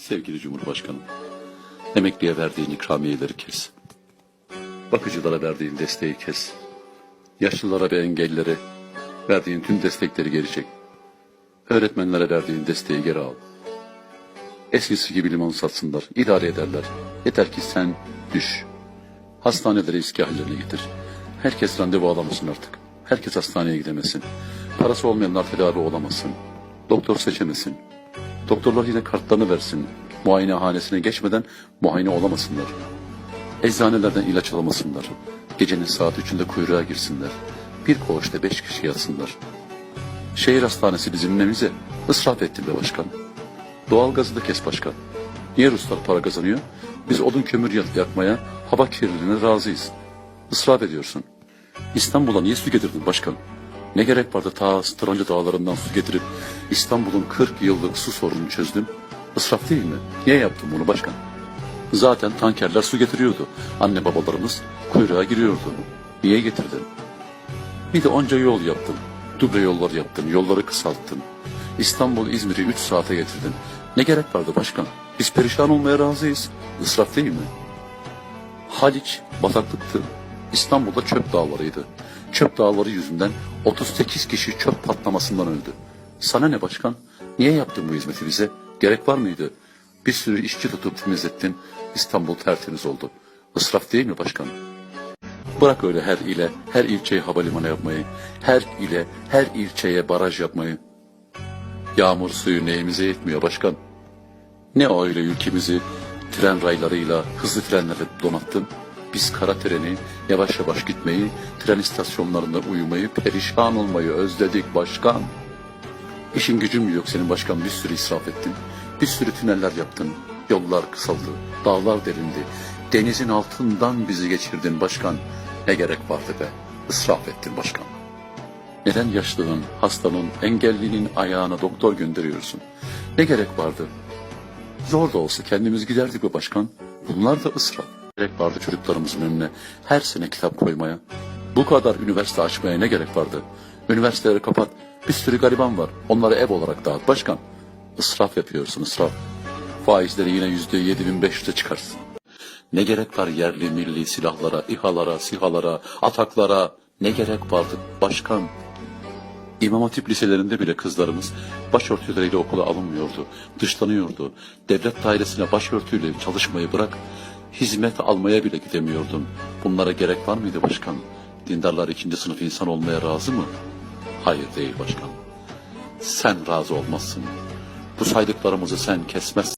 Sevgili Cumhurbaşkanım, emekliye verdiğin ikramiyeleri kes. Bakıcılara verdiğin desteği kes. Yaşlılara ve engellilere verdiğin tüm destekleri geri çek. Öğretmenlere verdiğin desteği geri al. Eskisi gibi limon satsınlar, idare ederler. Yeter ki sen düş. Hastaneleri eski hallerine getir. Herkes randevu alamasın artık. Herkes hastaneye gidemesin. Parası olmayanlar tedavi olamasın. Doktor seçemesin. Doktorlar yine kartlarını versin. Muayenehanesine geçmeden muayene olamasınlar. Eczanelerden ilaç alamasınlar. Gecenin saat üçünde kuyruğa girsinler. Bir koğuşta beş kişi yatsınlar. Şehir hastanesi bizim nemize ısraf ettin be başkan. Doğalgazı da kes başkan. Niye Ruslar para kazanıyor? Biz odun kömür yak- yakmaya, hava kirliliğine razıyız. Israf ediyorsun. İstanbul'a niye su getirdin başkan? Ne gerek vardı ta Stronca dağlarından su getirip İstanbul'un 40 yıllık su sorununu çözdün? Israf değil mi? Niye yaptın bunu başkan? Zaten tankerler su getiriyordu. Anne babalarımız kuyruğa giriyordu. Niye getirdin? Bir de onca yol yaptın. Duble yollar yaptın, yolları kısalttın. İstanbul, İzmir'i 3 saate getirdin. Ne gerek vardı başkan? Biz perişan olmaya razıyız. Israf değil mi? Haliç bataklıktı. İstanbul'da çöp dağlarıydı. Çöp dağları yüzünden 38 kişi çöp patlamasından öldü. Sana ne başkan? Niye yaptın bu hizmeti bize? Gerek var mıydı? Bir sürü işçi tutup temizlettin. İstanbul tertemiz oldu. Israf değil mi başkan? Bırak öyle her ile, her ilçeye havalimanı yapmayı, her ile, her ilçeye baraj yapmayı. Yağmur suyu neyimize yetmiyor başkan? Ne o ülkemizi tren raylarıyla, hızlı trenlerle donattın? Biz kara treni, yavaş yavaş gitmeyi, tren istasyonlarında uyumayı, perişan olmayı özledik başkan. İşin gücün mü yok senin başkan bir sürü israf ettin. Bir sürü tüneller yaptın. Yollar kısaldı, dağlar delindi. Denizin altından bizi geçirdin başkan. Ne gerek vardı be? Israf ettin başkan. Neden yaşlının, hastanın, engellinin ayağına doktor gönderiyorsun? Ne gerek vardı? Zor da olsa kendimiz giderdik be başkan. Bunlar da ısrar. Gerek vardı çocuklarımızın önüne her sene kitap koymaya. Bu kadar üniversite açmaya ne gerek vardı? Üniversiteleri kapat. Bir sürü gariban var. Onları ev olarak dağıt başkan. Israf yapıyorsun israf. Faizleri yine yüzde yedi bin beş yüze çıkarsın. Ne gerek var yerli milli silahlara, İHA'lara, SİHA'lara, ataklara? Ne gerek vardı başkan? İmam Hatip liselerinde bile kızlarımız başörtüleriyle okula alınmıyordu, dışlanıyordu. Devlet dairesine başörtüyle çalışmayı bırak, hizmet almaya bile gidemiyordun. Bunlara gerek var mıydı başkan? Dindarlar ikinci sınıf insan olmaya razı mı? Hayır değil başkan. Sen razı olmazsın. Bu saydıklarımızı sen kesmezsin.